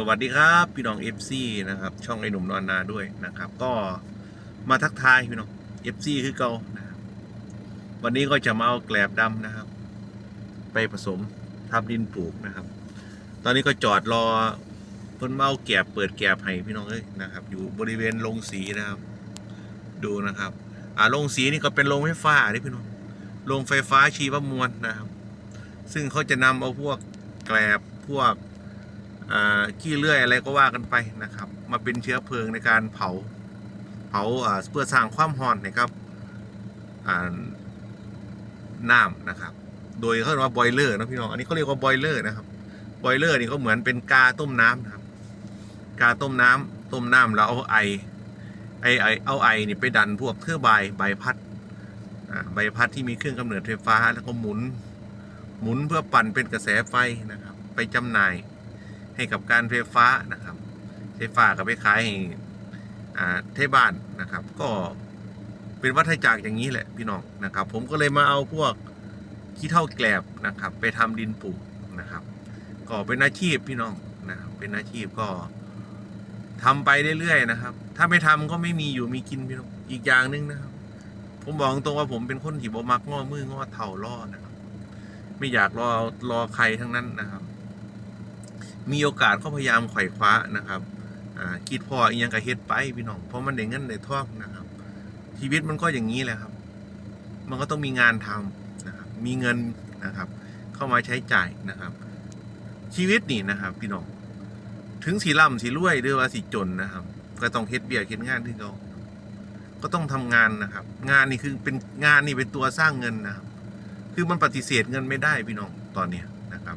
สวัสดีครับ พี่น้อง FC นะครับ ช่องไอ้หนุ่มนอนนาด้วยนะครับ ก็มาทักทายพี่น้อง FC คือเก่านะครับวันนี้ก็จะมาเอาแกลบดำนะครับ ไปผสมทับดินปลูกนะครับ ตอนนี้ก็จอดรอเพิ่นมาเอาแกลบเปิดแกลบให้พี่น้องเอ้ยนะครับ อยู่บริเวณโรงสีนะครับ ดูนะครับ อ่าโรงสีนี่ก็เป็นโรงไฟฟ้านี่พี่น้องโรงไฟฟ้าชีวมวลนะครับ ซึ่งเขาจะนำเอาพวกแกลบพวก ขี้เลื่อยอะไรก็ว่ากันไปนะครับ มาเป็นเชื้อเพลิงในการเผาเผาเพื่อสร้างความร้อนนะครับน้ำนะครับ โดยเขาเรียกว่าบอยเลอร์นะพี่น้องอันนี้เขาเรียกว่าบอยเลอร์นะครับบอยเลอร์นี่ก็เหมือนเป็นกาต้มน้ำนะครับ กาต้มน้ำต้มน้ำแล้วเอาไอไอไอเอาไอนี่ไปดันพวกเทือกใบใบพัดใบพัดที่มีเครื่องกำเนิดไฟฟ้าแล้วก็หมุน หมุนเพื่อปั่นเป็นกระแสไฟนะครับ ไปจำหน่าย ให้กับการไฟฟ้านะครับไฟฟ้ากับไปขายให้อ่าเทบ้านนะครับ ก็เป็นวัฏจักรอย่างนี้แหละพี่น้องนะครับ ผมก็เลยมาเอาพวกขี้เท่าแกลบนะครับ ไปทำดินปลูกนะครับ ก็เป็นอาชีพพี่น้องนะครับเป็นอาชีพก็ทำไปเรื่อยๆนะครับ ถ้าไม่ทำก็ไม่มีอยู่มีกินพี่น้องอีกอย่างหนึงนะครับ ผมบอกตรงว่าผมเป็นคนที่บ่มักง้อมือง้อเท่าล่อนะครับ ไม่อยากรอรอใครทั้งนั้นนะครับ มีโอกาสก็พยายามไขว่คว้านะครับคิดพออีกยังกระเฮ็ดไปพี่น้องเพราะมันได้เงินได้ทองนะครับ ชีวิตมันก็อย่างนี้แหละครับ มันก็ต้องมีงานทำนะครับมีเงินนะครับ เข้ามาใช้จ่ายนะครับ ชีวิตนี่นะครับ พี่น้องถึงสีร่ำสีรวยหรือว่าสีจนนะครับ ก็ต้องเฮ็ดเบียร์เฮ็ดงานที่เขาก็ต้องทำงานนะครับ งานนี่คือเป็นงานนี่เป็นตัวสร้างเงินนะครับ คือมันปฏิเสธเงินไม่ได้พี่น้องตอนเนี้ยนะครับ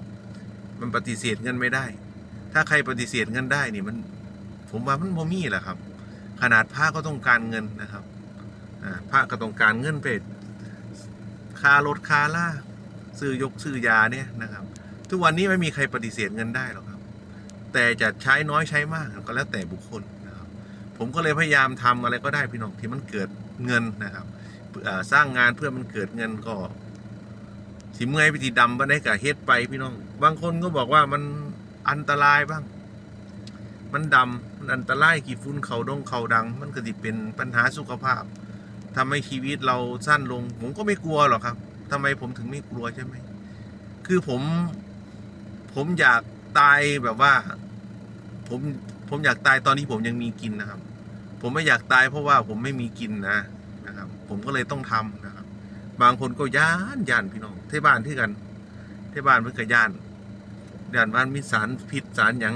มันปฏิเสธเงินไม่ได้ ถ้าใครปฏิเสธเงินได้นี่มัน ผมว่ามันโมมี่แหละครับ ขนาดพระก็ต้องการเงินนะครับพระก็ต้องการเงินไปค่ารถค่าล่าซื้อยกซื้อยาเนี่ยนะครับ ทุกวันนี้ไม่มีใครปฏิเสธเงินได้หรอกครับ แต่จะใช้น้อยใช้มากก็แล้วแต่บุคคลนะครับ ผมก็เลยพยายามทำอะไรก็ได้พี่น้องที่มันเกิดเงินนะครับสร้างงานเพื่อมันเกิดเงินก็ สิเมื่อยพิธีดำบ้านได้กับเฮ็ดไปพี่น้อง บางคนก็บอกว่ามันอันตรายบ้าง มันดำมันอันตรายกี่ฟุ้นเขาดงเขาดัง มันก็สิเป็นปัญหาสุขภาพทำให้ชีวิตเราสั้นลง ผมก็ไม่กลัวหรอกครับทำไมผมถึงไม่กลัวใช่ไหม คือผม ผมอยากตายแบบว่า ผมผมอยากตายตอนที่ผมยังมีกินนะครับ ผมไม่อยากตายเพราะว่าผมไม่มีกินนะนะครับ ผมก็เลยต้องทำนะครับ บางคนก็ย่านย่านพี่น้องเทบ้านที่กัน เทบ้านเพิ่นก็ย่านย่านบ้านมีสารพิษสารหยัง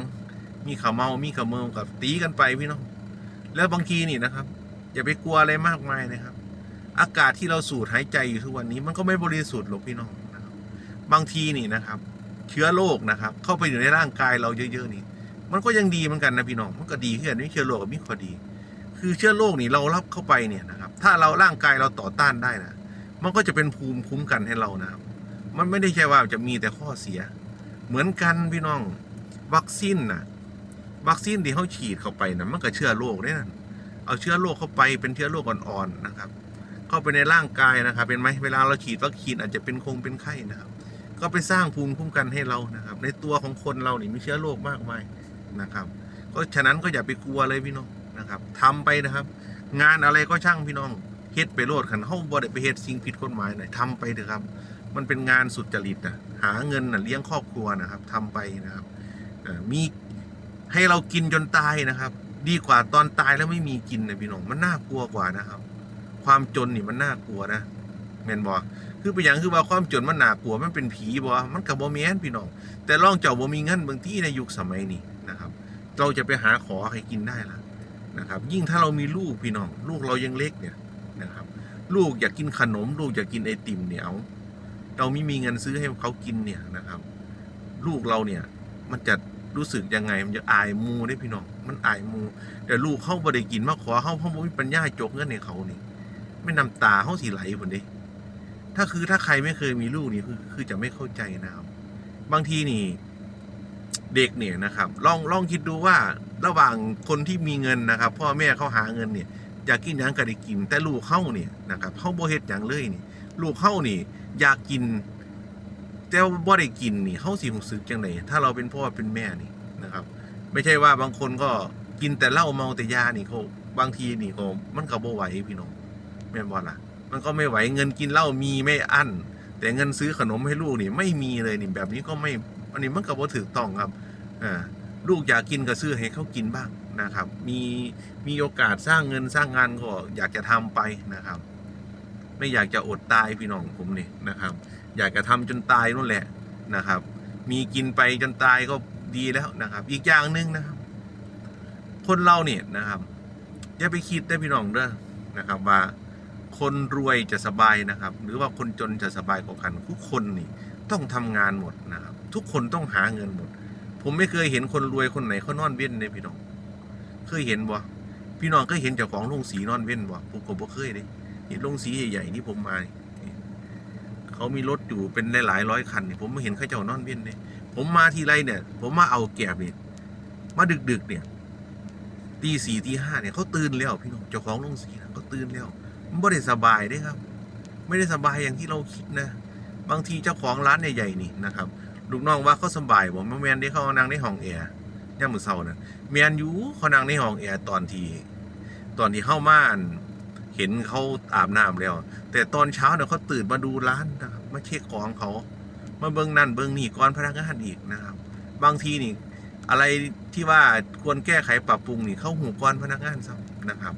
มีข่าวเมา มีข่าวเมากับตีกันไปพี่น้อง แล้วบางทีนี่นะครับ อย่าไปกลัวอะไรมากมายนะครับ อากาศที่เราสูดหายใจอยู่ทุกวันนี้ มันก็ไม่บริสุทธิ์หรอกพี่น้องนะครับบางทีนี่นะครับ เชื้อโรคนะครับ เข้าไปอยู่ในร่างกายเราเยอะๆนี่ มันก็ยังดีเหมือนกันนะพี่น้อง มันก็ดีขึ้นไม่เชื้อโรคกับมีข้อดี คือเชื้อโรคนี่เรารับเข้าไปเนี่ยนะครับ ถ้าเราร่างกายเราต่อต้านได้นะ มันก็จะเป็นภูมิคุ้มกันให้เรานะครับ มันไม่ได้ใช่ว่าจะมีแต่ข้อเสีย เหมือนกันพี่น้อง วัคซีนนะวัคซีนที่เขาฉีดเข้าไปนะมันก็เชื้อโรคเนี่ยนะเอาเชื้อโรคเข้าไปเป็นเชื้อโรคอ่อนๆนะครับ เข้าไปในร่างกายนะครับเป็นไหมเวลาเราฉีดวัคซีนอาจจะเป็นคงเป็นไข้นะครับ ก็ไปสร้างภูมิคุ้มกันให้เรานะครับ ในตัวของคนเรานี่มีเชื้อโรคมากมายนะครับก็ฉะนั้นก็อย่าไปกลัวเลยพี่น้องนะครับทำไปนะครับ งานอะไรก็ช่างพี่น้อง เฮ็ดไปโลดขันเฮาบ่ได้ไปเฮ็ดสิ่งผิดกฎหมายหน่อยทำไปเถอะครับ มันเป็นงานสุจริตนะหาเงินน่ะเลี้ยงครอบครัวนะครับทำไปนะครับอ่อมีให้เรากินจนตายนะครับ ดีกว่าตอนตายแล้วไม่มีกินนะพี่น้องมันน่ากลัวกว่านะครับ ความจนนี่มันน่ากลัวนะแม่นบ่คือเป็นอย่างคือว่าความจนมันน่ากลัวมันเป็นผีบ่มันก็บ่แม่นพี่น้อง แต่ลองเจ้าบ่มีเงินบางที่ในยุคสมัยนี้นะครับ เราจะไปหาขอให้กินได้ละนะครับ ยิ่งถ้าเรามีลูกพี่น้อง ลูกเรายังเล็กเนี่ย ลูกอยากกินขนม ลูกอยากกินไอติมเนี่ยเอาเราไม่มีเงินซื้อให้เขากินเนี่ยนะครับ ลูกเราเนี่ย มันจะรู้สึกยังไงมันจะอายมูได้พี่น้องมันอายมู แต่ลูกเขาบ่ได้กินมาขอเขาเขาบ่มีปัญญาจกเงินในเขานี่ไม่นำตาเขาสีไหลผนด้ถ้าคือถ้าใครไม่เคยมีลูกนี่คือคือจะไม่เข้าใจนะครับ บางทีนี่ เด็กเนี่ยนะครับ ลองลองคิดดูว่าระหว่างคนที่มีเงินนะครับ พ่อแม่เขาหาเงินเนี่ย อยากกินหยังก็ได้กิน แต่ลูกเข้าเนี่ยนะครับเข้าบ่เฮ็ดหยังเลยนี่ ลูกเข้านี่ อยากกิน แต่ว่าบ่ได้กินนี่เฮาสิรู้สึกจังไดถ้าเราเป็นพ่อเป็นแม่นี่นะครับ ไม่ใช่ว่าบางคนก็กินแต่เหล้าเมาแต่ยานี่เขาบางทีนี่ก็มันก็บ่ไหวพี่น้องแม่นบ่ล่ะ มันก็ไม่ไหวเงินกินเหล้ามีไม่อั้นแต่เงินซื้อขนมให้ลูกนี่ไม่มีเลยนี่แบบนี้ก็ไม่อันนี้มันก็บ่ถูกต้องครับอ่า ลูกอยากกินก็ซื้อให้เขากินบ้างนะครับ มีมีโอกาสสร้างเงินสร้างงานก็อยากจะทำไปนะครับ ไม่อยากจะอดตายพี่น้องผมนี่นะครับ อยากจะทำจนตายนู่นแหละนะครับ มีกินไปจนตายก็ดีแล้วนะครับ อีกอย่างหนึ่งนะครับ คนเราเนี่ยนะครับอย่าไปคิดได้พี่น้องเด้อนะครับว่าคนรวยจะสบายนะครับ หรือว่าคนจนจะสบายกว่ากันทุกคนนี่ต้องทำงานหมดนะครับ ทุกคนต้องหาเงินหมด ผมไม่เคยเห็นคนรวยคนไหนเขานอนเว้นเลยพี่น้อง เคยเห็นบ่พี่น้องเคยเห็นเจ้าของโรงสีนอนเว้นบ่ผมก็บ่เคยเลยเห็นโรงสีใหญ่ๆที่ผมมาเขามีรถอยู่เป็นหลายๆร้อยคันนี่ผมไม่เห็นเขาเจ้านอนเว้นเลยผมมาทีไรเนี่ย ผมมาเอาแกบนี่มาดึกๆเนี่ยตีสี่ตีห้าเนี่ยเขาตื่นแล้วพี่น้องเจ้าของโรงสีนะเขาตื่นแล้วมันไม่ได้สบายด้ครับ ไม่ได้สบายอย่างที่เราคิดนะ บางทีเจ้าของร้านใหญ่ๆนี่นะครับ ลูกน้องว่าเขาสบายผมแมนได้เขานั่งในห้องแอร์ย่ามมือเศร้านะแมนอยู่เขานั่งในห้องแอร์ตอนที่ตอนที่เข้ามาอันเห็นเขาอาบน้ำแล้ว แต่ตอนเช้าเนี่ยเขาตื่นมาดูร้านนะครับมาเช็คของเขา มาเบิ้งนั่นเบิ้งนี่ก่อนพนักงานอีกนะครับ บางทีนี่ อะไรที่ว่าควรแก้ไขปรับปรุงนี่เข้าหูก่อนพนักงานซ้ำนะครับ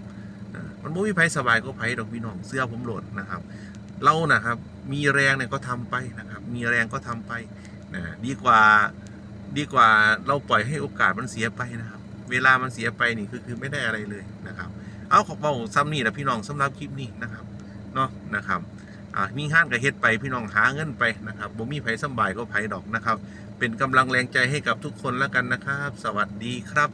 มันไม่มีไผสบายก็ไผดอกพี่น้องเสื้อผมหลดนะครับ เรานะครับ มีแรงเนี่ยก็ทำไปนะครับ มีแรงก็ทำไป นะดีกว่าดีกว่าเราปล่อยให้โอกาสมันเสียไปนะครับ เวลามันเสียไปนี่คือคือไม่ได้อะไรเลยนะครับ เอาขอบอกซ้ำนี่นะพี่น้องสำหรับคลิปนี้นะครับเนาะนะครับอ่ามีห้านกับเฮ็ดไปพี่น้องหาเงินไปนะครับบ่มีไผสบายก็ไผดอกนะครับ เป็นกำลังแรงใจให้กับทุกคนแล้วกันนะครับ สวัสดีครับ